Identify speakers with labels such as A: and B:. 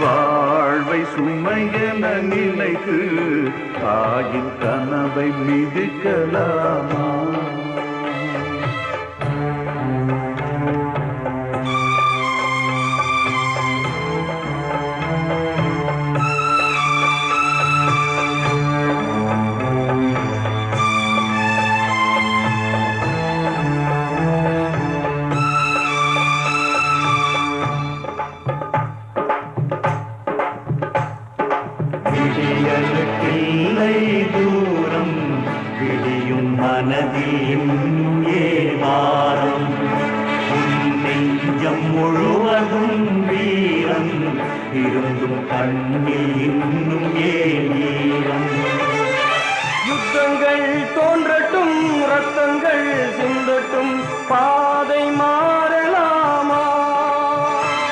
A: வாழ்வை சுமையென நினைத்து தாயின் கனவை மிதிக்கலாமா?
B: விடியலுக்கில்லை தூரம். விடியும் மனதில் இன்னும் ஏவாரம் நெஞ்சம் முழுவதும் வீரம். இருந்தும் கண்ணில் இன்னும் ஏன்
C: யுத்தங்கள் தோன்றட்டும் ரத்தங்கள்